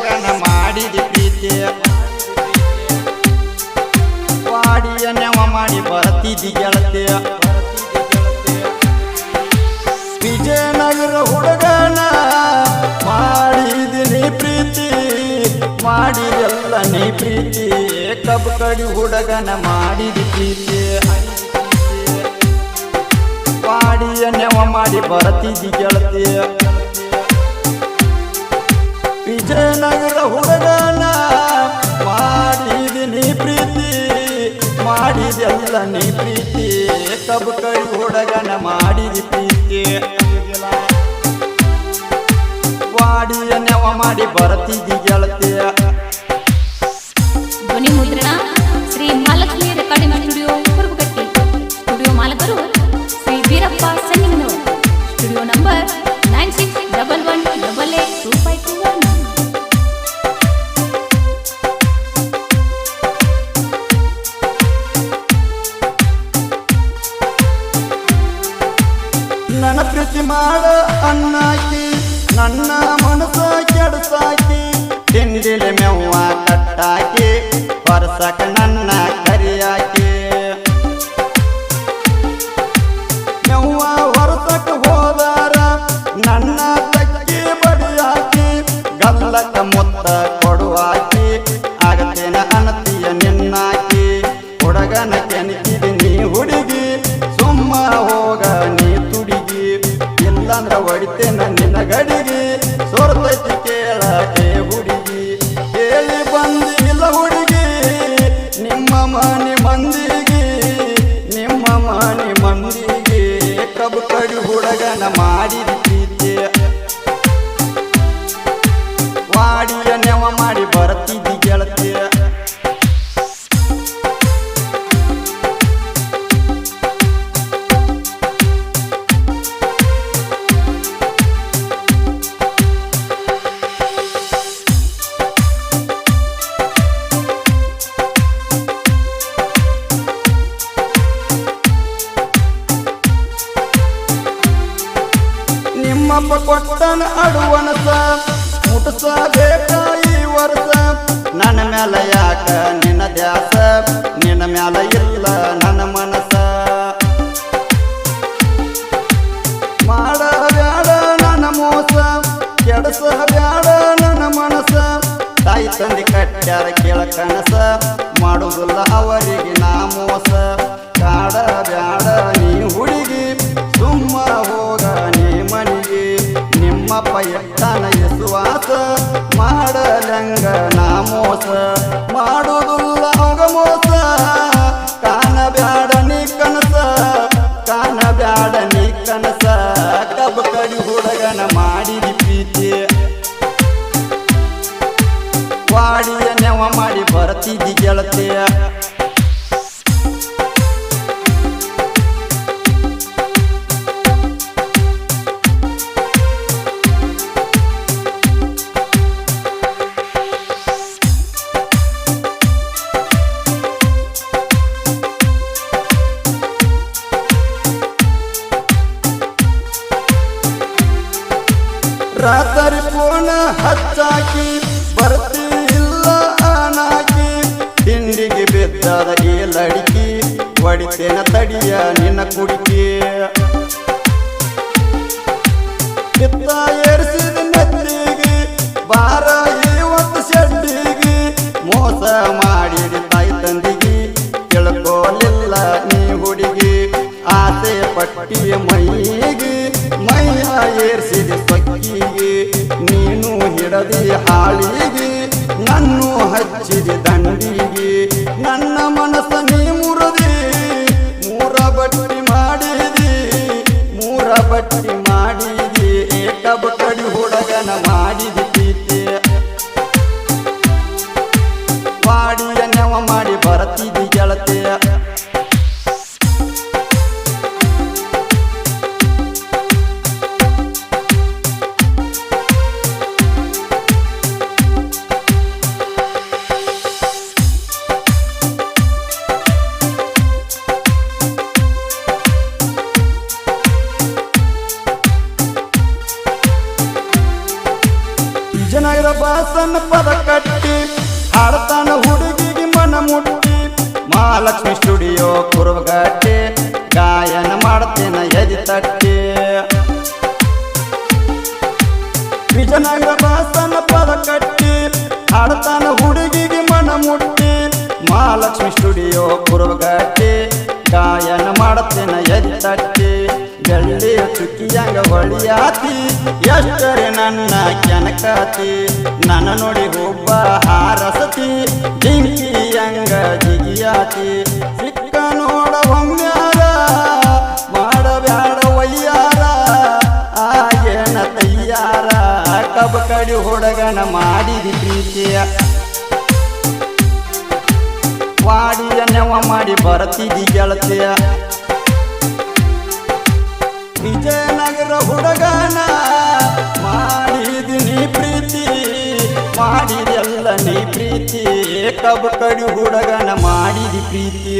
ಒಳಗನ ಮಾಡಿದಿ ಪ್ರೀತಿ ವಾಡಿಯ ನೆವ ಮಾಡಿ ಬರ್ತಿದ್ದಿ ಗೆಳತಿಯ. ವಿಜಯನಗರ ಹುಡುಗನ ಮಾಡಿದಿನಿ ಪ್ರೀತಿ ಮಾಡಿ ಎಲ್ಲ ನೀ ಪ್ರೀತಿ. ಕಬ್ಬು ಕಡಿ ಹುಡುಗನ ಮಾಡಿದಿ ಪ್ರೀತಿ. ವಾಡಿಯ ನೆವ ಮಾಡಿ ಬರ್ತಿದ್ದಿ ಗೆಳತಿಯ. ವಿಜಯನಗರ ಹುಡುಗನ ಮಾಡಿದಿನಿ ಪ್ರೀತಿ, ಮಾಡಿದೆಲ್ಲ ನೀ ಪ್ರೀತಿ. ಕಬ್ಬು ಕೈ ಹುಡುಗನ ಮಾಡಿದಿ ಪ್ರೀತಿ. ವಾಡಿಯ ನೆವ ಮಾಡಿ ಬರ್ತಿದ್ದಿ ಗೆಳತಿಯ ಧ್ವನಿ ಮುದ್ರಣ ಮಾಡ ಅನ್ನಾಕಿ ನನ್ನ ಮನಸ್ಸ ಕೆಡಸಾಕಿ ತಿಂಡಿಲೆ ಮೆವ್ವ ಕಟ್ಟಾಕಿ ವರ್ಷಕ ಹೊಡಿತೇನ ಗಡಿಗೆ. ಗಡಿಗಿ ಸೋರ್ತೈತಿ ಕೇಳಕ್ಕೆ ಹುಡುಗಿ. ಹೇಳಿ ಬಂದಿಲ್ಲ ಹುಡುಗಿ. ನಿಮ್ಮ ಮನೆ ಮಂದಿಗೆ, ನಿಮ್ಮ ಮನೆ ಮಂದಿಗೆ. ಕಬ್ಬು ಕಡಿ ಹುಡುಗನ ಮಾಡಿದ. ಕಟ್ಟ್ಯಾರ ಕೇಳ ಕನಸ ಮಾಡುವುದಿಲ್ಲ ಅವರಿಗೆ ನಾ ಮೋಸ. ಕಾಡ ಬ್ಯಾಡ ನೀ ಹುಡುಗಿ, ಸುಮ್ಮ ಹೋಗ ನೀ ಮನಿಗೆ. ನಿಮ್ಮಪ್ಪ ವಿಶ್ವಾಸ ಮಾಡಲಂಗ ನಾ ಮೋಸ. ಬರ್ತಿದ್ದಿ ಗೆಳತಿಯ ರಾತ್ರಿ ಫೋನ ಹಚ್ಚಾಕಿ ಬರ್ತಿ ಇಲ್ಲ ಅನಾಕಿ ತಿಂಡಿಗೆ ಬೆದ್ದಾದ ಈ ಲಡಿಕಿ, ಹೊಡಿತೇನ ತಡಿಯ ನಿನ್ನ ಕುಡಿಕೆ. ಬಿತ್ತ ಏರಿಸಿದ ನೆತ್ತಿಗೆ ಬಾರ ಇವತ್ತು ಶೆಡ್ಡಿಗೆ. ಮೋಸ ಮಾಡಿದ ತಾಯಿ ತಂದಿಗೆ, ತಿಳ್ಕೋಲಿಲ್ಲ ನೀ ಹುಡುಗಿ. ಆಸೆ ಪಟ್ಟಿಯ ಮೈಗೆ, ಮೈಯ ಏರ್ಸಿದ ಸಕ್ಕಿಗೆ. ನೀನು ಹಿಡದಿ ಹಾಳಿಗೆ ಹಚ್ಚಿದ ದಂಡಿಗೆ. ನನ್ನ ಮನಸ್ಸ ನೀ ಮುರದಿ, ಮೂರ ಬಟ್ಟಿ ಮಾಡಿದಿ, ಮೂರ ಬಟ್ಟಿ ಮಾಡಿದಿ ಏಕಬ ಕಡಿ ಹುಡುಗನ ಮಾಡಿದಿ ಪ್ರೀತಿ. ವಾಡಿಯ ನೆವ ಮಾಡಿ ಬರ್ತಿದ್ದಿ ಬಾಸನ ಪದ ಕಟ್ಟಿ, ಹಾಡ್ತಾನ ಹುಡುಗಿಗೆ ಮನ ಮುಟ್ಟಿ. ಮಹಾಲಕ್ಷ್ಮಿ ಸ್ಟುಡಿಯೋ ಕುರುಗಟ್ಟಿ ಗಾಯನ ಮಾಡ್ತೇನ ಎದಿ ತಟ್ಟಿ. ವಿಜಯನಗರ ಬಾಸನ ಪದ ಕಟ್ಟಿ, ಹಾಡ್ತಾನ ಹುಡುಗಿಗೆ ಮನ ಮುಟ್ಟಿ. ಮಹಾಲಕ್ಷ್ಮಿ ಸ್ಟುಡಿಯೋ ಕುರುಗಟ್ಟಿ ಗಾಯನ ಮಾಡ್ತೇನ ಎದಿ ತಟ್ಟಿ. ಬೆಳ್ಳಿ ಚುಕ್ಕಿಯಂಗ ಹೊಳಿಯಾತಿ ಎಷ್ಟರೆ ನನ್ನ ಕೆನಕಾತಿ ನನ್ನ ನೋಡಿ ಒಬ್ಬ ಹಾರಸತಿ. ಜಿಂಕಿಯಂಗ ಜಿಗಿಯಾತಿ ಸಿಕ್ಕ ನೋಡ ಒಮ್ಮ್ಯಾರ ಮಾಡಬ್ಯಾಡ ಒಯ್ಯಾರ. ಆಗೇನ ತಯ್ಯಾರ, ಕಬ ಕಡಿ ಹುಡುಗನ ಮಾಡಿದಿ ಪ್ರೀತಿಯ. ವಾಡಿಯ ನೆವ ಮಾಡಿ ಬರತಿದಿ ಗೆಳತಿಯ. ವಿಜಯನಗರ ಹುಡುಗನ ಮಾಡಿದಿನಿ ಪ್ರೀತಿ ಮಾಡಿದೆಲ್ಲ ನೀ ಪ್ರೀತಿ. ಕಬ ಕಡಿ ಹುಡುಗನ ಮಾಡಿದಿ ಪ್ರೀತಿ